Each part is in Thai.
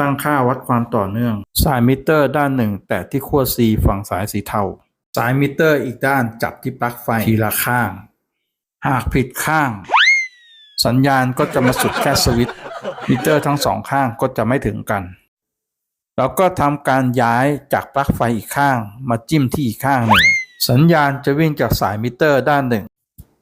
ตั้งค่าวัดความต่อเนื่อง สายมิเตอร์ด้านหนึ่ง แตะที่ขั้ว C ฝั่งสายสีเทา สายมิเตอร์อีกด้านจับที่ปลั๊กไฟทีละข้าง หากผิดข้าง สัญญาณก็จะมาสุดแค่สวิตช์มิเตอร์ทั้งสองข้างก็จะไม่ถึงกัน แล้วก็ทำการย้ายจากปลั๊กไฟอีกข้าง มาจิ้มที่อีกข้างหนึ่ง สัญญาณจะวิ่งจากสายมิเตอร์ด้านหนึ่ง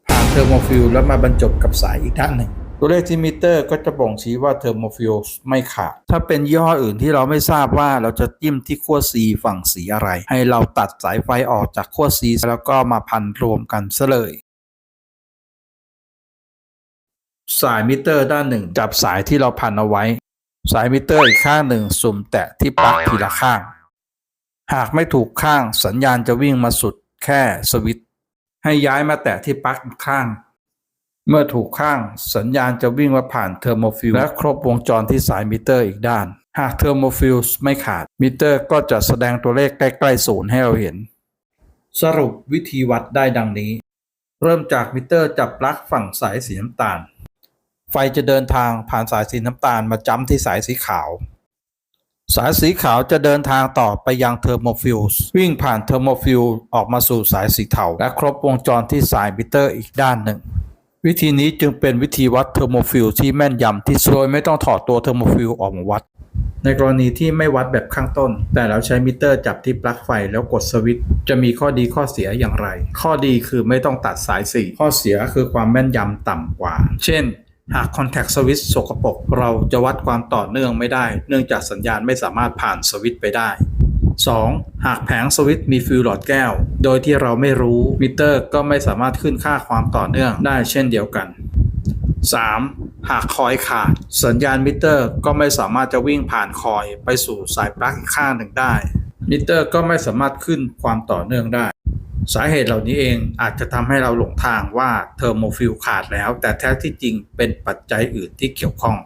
ผ่านเทอร์โมฟิลแล้วมาบรรจบกับสายอีกด้านหนึ่ง ตัวเลขที่มิเตอร์ก็จะบ่งชี้ว่าเทอร์โมฟิลไม่ขาด ถ้าเป็นยี่ห้ออื่นที่เราไม่ทราบว่าเราจะจิ้มที่ขั้ว C ฝั่งสีอะไร ให้เราตัดสายไฟออกจากขั้ว C แล้วก็มาพันรวมกันซะเลย สายมิเตอร์ด้านหนึ่ง จับสายที่เราพันเอาไว้ สายมิเตอร์อีกข้างหนึ่งสุ่มแตะที่ปลั๊กทีละข้าง หากไม่ถูกข้างสัญญาณจะวิ่งมาสุดแค่สวิตช์ให้ย้ายมาแตะที่ปลั๊กอีกข้าง เมื่อถูกข้างสัญญาณจะวิ่งมาผ่านเทอร์โมฟิลและครบวงจรที่สายมิเตอร์อีกด้าน หากเทอร์โมฟิลไม่ขาดมิเตอร์ก็จะแสดงตัวเลขใกล้ๆศูนย์ให้เราเห็น สรุปวิธีวัดได้ดังนี้ เริ่มจากมิเตอร์จับปลั๊กฝั่งสายสีน้ำตาล ไฟจะเดินทางผ่านสายสีน้ำตาลมาจ้ำที่สายสีขาว สายสีขาวจะเดินทางต่อไปยังเทอร์โมฟิลส์วิ่งผ่านเทอร์โมฟิลออกมาสู่สายสีเทาและครบวงจรที่สายมิเตอร์อีกด้านหนึ่ง วิธีนี้จึงเป็นวิธีวัดเทอร์โมฟิลที่แม่นยำที่สุดโดยไม่ต้องถอดตัวเทอร์โมฟิลออกมาวัด ในกรณีที่ไม่วัดแบบข้างต้น แต่เราใช้มิเตอร์จับที่ปลั๊กไฟแล้วกดสวิตช์จะมีข้อดีข้อเสียอย่างไร ข้อดีคือไม่ต้องตัดสายสีข้อเสียคือความแม่นยำต่ำกว่า เช่น หากคอนแทคสวิตช์สกปรกเราจะวัดความต่อเนื่องไม่ได้ เนื่องจากสัญญาณไม่สามารถผ่านสวิตช์ไปได้ 2. หากแผงสวิตช์มีฟิวหลอดแก้ว โดยที่เราไม่รู้มิเตอร์ก็ไม่สามารถขึ้นค่าความต่อเนื่องได้เช่นเดียวกัน 3. หากคอยขาด สัญญาณมิเตอร์ก็ไม่สามารถจะวิ่งผ่านคอยไปสู่สายปลั๊กอีกข้างหนึ่งได้ มิเตอร์ก็ไม่สามารถขึ้นความต่อเนื่องได้ สาเหตุเหล่านี้เองอาจจะทำให้เราหลงทางว่าเทอร์โมฟิลขาดแล้ว แต่แท้ที่จริงเป็นปัจจัยอื่นที่เกี่ยวข้อง